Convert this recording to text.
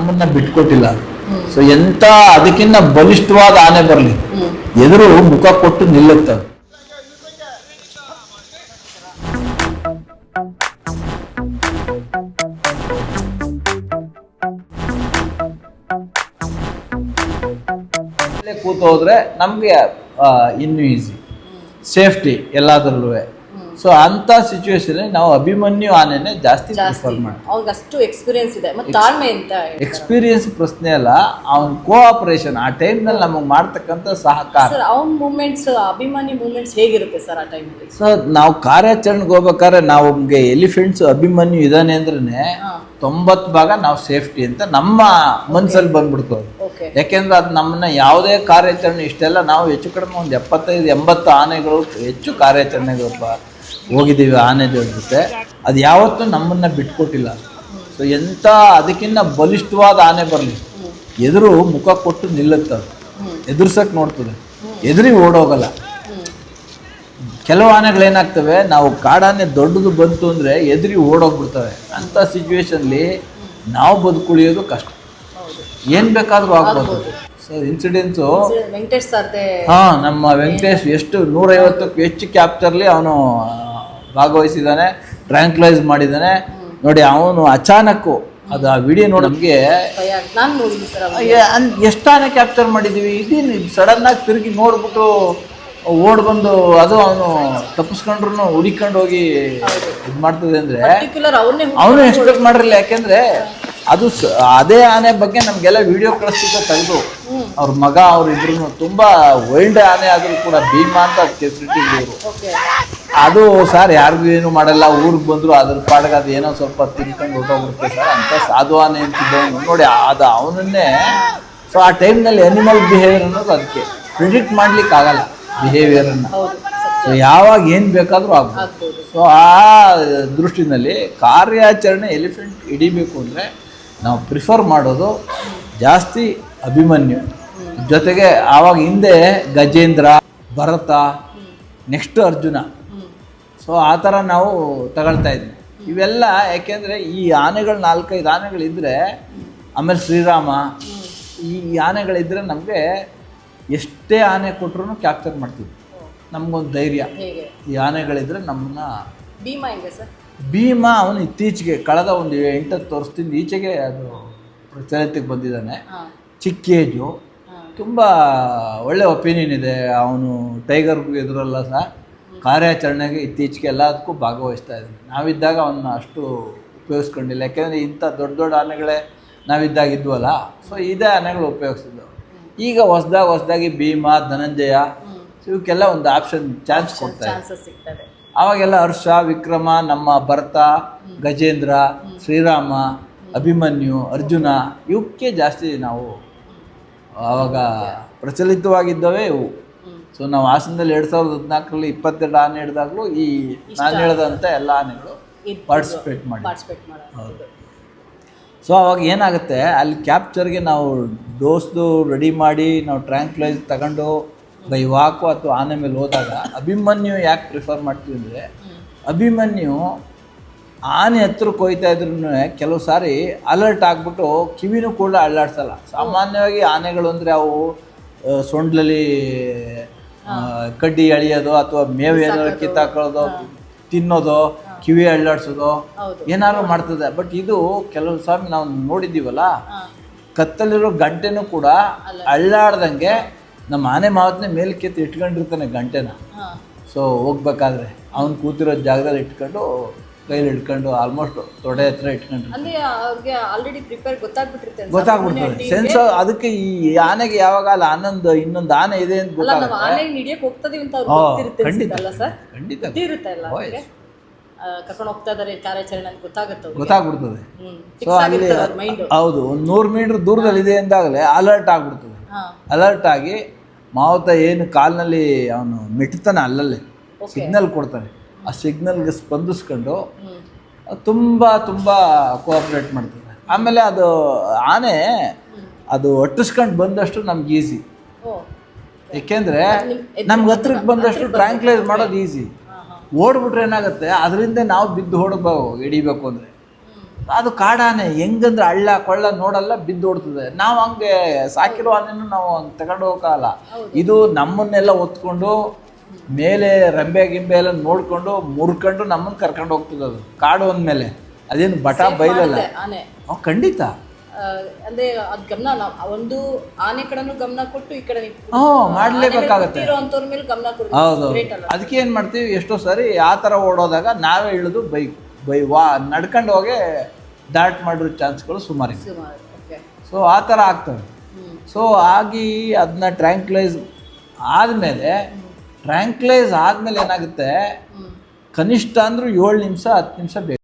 ನಮ್ಮನ್ನ ಬಿಟ್ಕೊಟ್ಟಿಲ್ಲ. ಸೊ ಎಂತ ಅದಕ್ಕಿಂತ ಬಲಿಷ್ಠವಾದ ಆನೆ ಬರಲಿ. ಎದುರು ಮುಖ ಕೊಟ್ಟು ನಿಲ್ಲುತ್ತ. ಕೂತ ಹೋದ್ರೆ ನಮಗೆ ಇನ್ನು ಈಸಿ ಸೇಫ್ಟಿ ಎಲ್ಲಾದ್ರಲ್ಲೂ. ಸೊ ಅಂತ ಸಿಚುವೇಶನ್ ನಾವು ಅಭಿಮನ್ಯು ಆನೆನೆ ಜಾಸ್ತಿ ಪ್ರಿಫರ್ ಮಾಡ್ತೀವಿ. ಅವ್ನಿಗೆ ಅಷ್ಟು ಎಕ್ಸ್ಪೀರಿಯನ್ಸ್ ಇದೆ. ಮತ್ತೆ ತಾಳ್ಮೆ ಅಂತ ಎಕ್ಸ್ಪೀರಿಯನ್ಸ್ ಪ್ರಶ್ನೆ ಅಲ್ಲ ಅವ್ನ ಕೋಆಪರೇಷನ್ ಆ ಟೈಮ್ನಲ್ಲಿ ನಮಗೆ ಮಾಡ್ತಕ್ಕಂಥ ಸಹಕಾರ. ಸರ್ ಅವ್ನ ಮೂಮೆಂಟ್ಸ್ ಅಭಿಮಾನಿ ಮೂಮೆಂಟ್ಸ್ ಹೇಗಿರುತ್ತೆ ಸರ್ ಆ ಟೈಮಲ್ಲಿ ಸೊ ನಾವು ಕಾರ್ಯಾಚರಣೆಗೆ ಹೋಗ್ಬೇಕಾದ್ರೆ ನಾವು ನಮಗೆ ಎಲಿಫೆಂಟ್ಸ್ ಅಭಿಮನ್ಯು ಇದಾನೆ ಅಂದ್ರೆ ತೊಂಬತ್ತು ಭಾಗ ನಾವು ಸೇಫ್ಟಿ ಅಂತ ನಮ್ಮ ಮನ್ಸಲ್ಲಿ ಬಂದ್ಬಿಡ್ತು ಯಾಕೆಂದ್ರೆ ಅದು ನಮ್ಮನ್ನ ಯಾವುದೇ ಕಾರ್ಯಾಚರಣೆ ಇಷ್ಟೆಲ್ಲ ನಾವು ಹೆಚ್ಚು ಕಡಿಮೆ ಒಂದು ಎಪ್ಪತ್ತೈದು ಎಂಬತ್ತು ಆನೆಗಳು ಹೆಚ್ಚು ಕಾರ್ಯಾಚರಣೆಗಳು ಹೋಗಿದ್ದೀವಿ ಆನೆ ಜೊತೆ. ಅದು ಯಾವತ್ತೂ ನಮ್ಮನ್ನ ಬಿಟ್ಕೊಟ್ಟಿಲ್ಲ. ಸೊ ಎಂಥ ಅದಕ್ಕಿಂತ ಬಲಿಷ್ಠವಾದ ಆನೆ ಬರಲಿ. ಎದುರು ಮುಖ ಕೊಟ್ಟು ನಿಲ್ಲುತ್ತೆ ಎದುರ್ಸಕ್ಕೆ ನೋಡ್ತದೆ. ಎದುರಿ ಓಡೋಗಲ್ಲ. ಕೆಲವು ಆನೆಗಳೇನಾಗ್ತವೆ ನಾವು ಕಾಡಾನೆ ದೊಡ್ಡದು ಬಂತು ಅಂದರೆ ಎದುರಿ ಓಡೋಗ್ಬಿಡ್ತವೆ. ಅಂಥ ಸಿಚುವೇಶನ್ಲಿ ನಾವು ಬದುಕುಳಿಯೋದು ಕಷ್ಟ. ಏನು ಬೇಕಾದರೂ ಆಗ್ಬೋದು. ಸೊ ಇನ್ಸಿಡೆನ್ಸು ಹಾ ನಮ್ಮ ವೆಂಕಟೇಶ್ ಎಷ್ಟು ನೂರೈವತ್ತಕ್ಕೂ ಹೆಚ್ಚು ಕ್ಯಾಪ್ಚರ್ಲಿ ಅವನು ಭಾಗವಹಿಸಿದ್ದಾನೆ ಟ್ರ್ಯಾಂಕ್ಲೈಸ್ ಮಾಡಿದ್ದಾನೆ. ನೋಡಿ ಅವನು ಅಚಾನಕ್ಕು ಅದು ಆ ವಿಡಿಯೋ ನೋಡೋಕ್ಕೆ ಎಷ್ಟಾನೆ ಕ್ಯಾಪ್ಚರ್ ಮಾಡಿದ್ದೀವಿ ಇದೇನು ಸಡನ್ ಆಗಿ ತಿರುಗಿ ನೋಡ್ಬಿಟ್ಟು ಓಡ್ ಬಂದು ಅದು ಅವನು ತಪ್ಪಿಸ್ಕೊಂಡ್ರು ಹುಡಿಕೊಂಡು ಹೋಗಿ ಇದು ಮಾಡ್ತದೆ ಅಂದರೆ ಅವನು ಎಕ್ಸ್ಪೆಕ್ಟ್ ಮಾಡಿರಲಿಲ್ಲ. ಯಾಕೆಂದ್ರೆ ಅದು ಅದೇ ಆನೆ ಬಗ್ಗೆ ನಮಗೆಲ್ಲ ವಿಡಿಯೋ ಕಳಿಸ್ತಿದ್ದ ತೆಗೆದು ಅವ್ರ ಮಗ ಅವ್ರಿಬ್ರು ತುಂಬಾ ವೈಲ್ಡ್ ಆನೆ ಆದ್ರೂ ಕೂಡ ಭೀಮಾ ಅಂತ ಕೆಸರಿಟ್ಟಿದ್ರು ಅದು ಸರ್ ಯಾರಿಗೂ ಏನು ಮಾಡಲ್ಲ ಊರಿಗೆ ಬಂದ್ರು ಅದ್ರ ಪಾಡಿಗೆ ಅದು ಏನೋ ಸ್ವಲ್ಪ ತಿನ್ಕೊಂಡು ಹೊರಟೋಗ್ಬಿಡುತ್ತೆ ಸರ್ ಅಂತ ಸಾಧು ಆನೆ ಅಂತಿದ್ದವನು. ನೋಡಿ ಅದು ಅವನನ್ನೇ ಸೊ ಆ ಟೈಮ್ನಲ್ಲಿ ಅನಿಮಲ್ ಬಿಹೇವಿಯರ್ ಅನ್ನೋದು ಅದಕ್ಕೆ ಪ್ರಿಡಿಕ್ಟ್ ಮಾಡ್ಲಿಕ್ಕೆ ಆಗಲ್ಲ ಬಿಹೇವಿಯರ್ ಅನ್ನ. ಸೊ ಯಾವಾಗ ಏನು ಬೇಕಾದರೂ ಆಗ್ಬೋದು. ಸೊ ಆ ದೃಷ್ಟಿನಲ್ಲಿ ಕಾರ್ಯಾಚರಣೆ ಎಲಿಫೆಂಟ್ ಹಿಡಿಬೇಕು ಅಂದರೆ ನಾವು ಪ್ರಿಫರ್ ಮಾಡೋದು ಜಾಸ್ತಿ ಅಭಿಮನ್ಯು. ಜೊತೆಗೆ ಆವಾಗ ಹಿಂದೆ ಗಜೇಂದ್ರ ಭರತ ನೆಕ್ಸ್ಟ್ ಅರ್ಜುನ. ಸೊ ಆ ಥರ ನಾವು ತಗೊಳ್ತಾ ಇದ್ವಿ. ಇವೆಲ್ಲ ಯಾಕೆಂದರೆ ಈ ಆನೆಗಳು ನಾಲ್ಕೈದು ಆನೆಗಳಿದ್ದರೆ ಆಮೇಲೆ ಶ್ರೀರಾಮ ಈ ಆನೆಗಳಿದ್ದರೆ ನಮಗೆ ಎಷ್ಟೇ ಆನೆ ಕೊಟ್ಟರು ಕ್ಯಾಪ್ಚರ್ ಮಾಡ್ತೀವಿ. ನಮಗೊಂದು ಧೈರ್ಯ. ಈ ಆನೆಗಳಿದ್ದರೆ ನಮ್ಮನ್ನ ಭೀಮಾ ಹೆಂಗೆ ಸರ್? ಭೀಮ ಅವನು ಇತ್ತೀಚೆಗೆ ಕಳೆದ ಒಂದು ಎಂಟತ್ತು ವರ್ಷದಿಂದ ಈಚೆಗೆ ಅದು ಪ್ರಚಲಿತಕ್ಕೆ ಬಂದಿದ್ದಾನೆ. ಚಿಕ್ಕೇಜು ಚಿಕ್ಕ ಏಜು ತುಂಬ ಒಳ್ಳೆ ಒಪಿನಿಯನ್ ಇದೆ. ಅವನು ಟೈಗರ್ ಎದುರಲ್ಲ ಸಹ. ಕಾರ್ಯಾಚರಣೆಗೆ ಇತ್ತೀಚೆಗೆ ಎಲ್ಲದಕ್ಕೂ ಭಾಗವಹಿಸ್ತಾ ಇದ್ದಾನೆ. ನಾವಿದ್ದಾಗ ಅವನ್ನ ಅಷ್ಟು ಉಪಯೋಗಿಸ್ಕೊಂಡಿಲ್ಲ. ಯಾಕೆಂದರೆ ಇಂಥ ದೊಡ್ಡ ದೊಡ್ಡ ಆನೆಗಳೇ ನಾವಿದ್ದಾಗ ಇದ್ವಲ್ಲ ಸೊ ಇದೇ ಆನೆಗಳು ಉಪಯೋಗಿಸಿದ್ದು. ಈಗ ಹೊಸ್ದಾಗಿ ಹೊಸ್ದಾಗಿ ಭೀಮ ಧನಂಜಯ ಇವಕ್ಕೆಲ್ಲ ಒಂದು ಆಪ್ಷನ್ ಚಾನ್ಸ್ ಕೊಡ್ತಾರೆ ಆವಾಗೆಲ್ಲ ಹರ್ಷ ವಿಕ್ರಮ ನಮ್ಮ ಭರತ ಗಜೇಂದ್ರ ಶ್ರೀರಾಮ ಅಭಿಮನ್ಯು ಅರ್ಜುನ ಇವಕ್ಕೆ ಜಾಸ್ತಿ ನಾವು ಆವಾಗ ಪ್ರಚಲಿತವಾಗಿದ್ದವೇ ಇವು. ಸೊ ನಾವು ಆಸನದಲ್ಲಿ ಎರಡು ಸಾವಿರದ ಹದಿನಾಲ್ಕರಲ್ಲಿ ಇಪ್ಪತ್ತೆರಡು ಆನೆ ಹಿಡಿದಾಗಲೂ ಈ ನಾನು ಹೇಳಿದಂಥ ಎಲ್ಲ ಆನೆಗಳು ಪಾರ್ಟಿಸಿಪೇಟ್ ಮಾಡಿ ಹೌದು. ಸೊ ಅವಾಗ ಏನಾಗುತ್ತೆ ಅಲ್ಲಿ ಕ್ಯಾಪ್ಚರ್ಗೆ ನಾವು ಡೋಸ್ದು ರೆಡಿ ಮಾಡಿ ನಾವು ಟ್ರ್ಯಾಂಕ್ಲೈಸ್ ತಗೊಂಡು ಬೈ ವಾಕು ಅಥವಾ ಆನೆ ಮೇಲೆ ಹೋದಾಗ ಅಭಿಮನ್ಯು ಯಾಕೆ ಪ್ರಿಫರ್ ಮಾಡ್ತೀವಿ ಅಂದರೆ ಅಭಿಮನ್ಯು ಆನೆ ಹತ್ರಕ್ಕೆ ಹೋಯ್ತಾ ಇದ್ರೂ ಕೆಲವು ಸಾರಿ ಅಲರ್ಟ್ ಆಗಿಬಿಟ್ಟು ಕಿವಿನೂ ಕೂಡ ಅಳ್ಳಾಡ್ಸಲ್ಲ ಸಾಮಾನ್ಯವಾಗಿ ಆನೆಗಳು ಅಂದರೆ ಅವು ಸೊಂಡ್ಲಲ್ಲಿ ಕಡ್ಡಿ ಎಳೆಯೋದು ಅಥವಾ ಮೇವು ಏನಾದ್ರು ಕಿತ್ತಾಕೊಳ್ಳೋದು. ತಿನ್ನೋದು ಕಿವಿ ಅಳ್ಳಾಡ್ಸೋದು. ಏನಾದ್ರು ಮಾಡ್ತದೆ. ಬಟ್ ಇದು ಕೆಲವು ಸಾರಿ ನಾವು ನೋಡಿದ್ದೀವಲ್ಲ ಕತ್ತಲಿರೋ ಗಂಟೆನೂ ಕೂಡ ಅಳ್ಳಾಡ್ದಂಗೆ ನಮ್ಮ ಆನೆ ಮಾವತ್ನೇ ಕಿತ್ತು ಇಟ್ಕೊಂಡಿರ್ತಾನೆ ಗಂಟೆನ. ಸೊ ಹೋಗ್ಬೇಕಾದ್ರೆ ಅವ್ನು ಕೂತಿರೋ ಜಾಗದಲ್ಲಿ ಇಟ್ಕೊಂಡು ಕೈಲಿ ಇಟ್ಕೊಂಡು ಆಲ್ಮೋಸ್ಟ್ ತೊಡೆ ಹತ್ರ ಇಟ್ಕೊಂಡು ಅಂದ್ರೆ ಅವ್ರಿಗೆ ಆಲ್ರೆಡಿ ಪ್ರಿಪೇರ್ ಗೊತ್ತಾಗ್ಬಿಟ್ಟಿರುತ್ತೆ ಅನ್ಸುತ್ತೆ. ಗೊತ್ತಾಗ್ಬಿಡ್ತದೆ. ಸೆನ್ಸ್ ಅದಕ್ಕೆ ಈ ಆನೆಗೆ ಯಾವಾಗ ಅಲ್ಲ ಆನಂದ್ ಇನ್ನೊಂದು ಆನೆ ಇದೆ ಅಂತ ಅಲ್ಲ ನಾವು ಗೊತ್ತಾಗುತ್ತೆ. ಆನೆ ಹಿಡಿಯಕ್ ಹೋಗ್ತದೀವಿ ಅಂತ ಅವ್ರಿಗೆ ಹಾ, ಗೊತ್ತಿರುತ್ತೆ ಖಂಡಿತ. ಅನ್ಸುತ್ತಲ್ಲ ಸರ್? ಖಂಡಿತ. ಗೊತ್ತಿರುತ್ತೆ ಅಲ್ಲ ಓ, ಅವ್ರಿಗೆ ಕರ್ಕೊಂಡು ಹೋಗ್ತಾ ಇದಾರೆ ಕಾರ್ಯಾಚರಣೆ ಅಂತ ಗೊತ್ತಾಗುತ್ತೆ ಗೊತ್ತಾಗ್ಬಿಡ್ತದೆ. ಸೊ ಅಲ್ಲಿ ಹೌದು ಒಂದು ನೂರು ಮೀಟರ್ ದೂರದಲ್ಲಿ ಇದೆ ಅಂದಾಗಲೇ ಅಲರ್ಟ್ ಆಗ್ಬಿಡ್ತದೆ. ಅಲರ್ಟ್ ಆಗಿ ಮಾವತ ಏನು ಕಾಲ್ನಲ್ಲಿ ಅವನು ಮೆಟ್ತಾನೆ ಅಲ್ಲಲ್ಲೇ. ಸಿಗ್ನಲ್ ಕೊಡ್ತಾನೆ. ಆ ಸಿಗ್ನಲ್ಗೆ ಸ್ಪಂದಿಸ್ಕೊಂಡು ತುಂಬ ತುಂಬ ಕೋಆಪ್ರೇಟ್ ಮಾಡ್ತದೆ ಆಮೇಲೆ ಅದು ಆನೆ ಅದು ಒಟ್ಟಿಸ್ಕೊಂಡು ಬಂದಷ್ಟು ನಮ್ಗೆ ಈಸಿ ಏಕೆಂದರೆ ನಮ್ಗೆ ಹತ್ರಕ್ಕೆ ಬಂದಷ್ಟು ಟ್ರ್ಯಾಂಕ್ಲೈಸ್ ಮಾಡೋದು ಈಸಿ ಓಡ್ಬಿಟ್ರೆ ಏನಾಗುತ್ತೆ? ಅದರಿಂದ ನಾವು ಬಿದ್ದು ಹೊಡಬೇಕು ಹಿಡಿಬೇಕು ಅಂದರೆ. ಅದು ಕಾಡಾನೆ ಹೆಂಗಂದ್ರೆ ಹಳ್ಳ ಕೊಳ್ಳ ನೋಡಲ್ಲ ಬಿದ್ದು ಓಡ್ತದೆ. ನಾವು ಹಂಗೆ ಸಾಕಿರೋ ಆನೆನೂ ನಾವು ಹಂಗೆ ತಗೊಂಡು ಹೋಗಲ್ಲ ಇದು ನಮ್ಮನ್ನೆಲ್ಲ ಹೊತ್ಕೊಂಡು ಮೇಲೆ ರಂಬೆ ಗಿಂಬೆ ಎಲ್ಲ ನೋಡ್ಕೊಂಡು ಮುರ್ಕೊಂಡು ನಮ್ಮನ್ನ ಕರ್ಕೊಂಡು ಹೋಗ್ತದೆ ಅದು. ಕಾಡು ಅಂದಮೇಲೆ ಅದೇನು ಬಟ ಬೈಲಲ್ಲ? ಆನೆ. ಅವ್ ಖಂಡಿತ. ಅಂದ್ರೆ ಅದ್ ಗಮನ ಒಂದು ಆನೆ ಕಡೆನೂ ಗಮನ ಕೊಟ್ಟು ಈ ಕಡೆ ಮಾಡ್ಲೇಬೇಕಾಗತ್ತೆ. ಅಂಥವ್ರ ಮೇಲೆ ಗಮನ ಕೊಡ್ತೀವಿ ಹೌದು ಅದಕ್ಕೆ ಏನು ಮಾಡ್ತೀವಿ? ಎಷ್ಟೋ ಸಾರಿ ಆ ತರ ಓಡೋದಾಗ ನಾವೇ ಇಳಿದು ಬೈ ಬೈ ವಾ ನಡ್ಕೊಂಡು ಹೋಗಿ ದಾಟ್ ಮಾಡಿರೋ ಚಾನ್ಸ್ಗಳು ಸುಮಾರು ಸೊ ಆ ಥರ ಆಗ್ತವೆ ಸೊ ಆಗಿ ಅದನ್ನ ಟ್ರ್ಯಾಂಕ್ಲೈಸ್ ಆದಮೇಲೆ ಟ್ರ್ಯಾಂಕ್ಲೈಸ್ ಆದಮೇಲೆ ಏನಾಗುತ್ತೆ? ಕನಿಷ್ಠ ಅಂದರೂ ಏಳು ನಿಮಿಷ ಹತ್ತು ನಿಮಿಷ ಬೇಕು.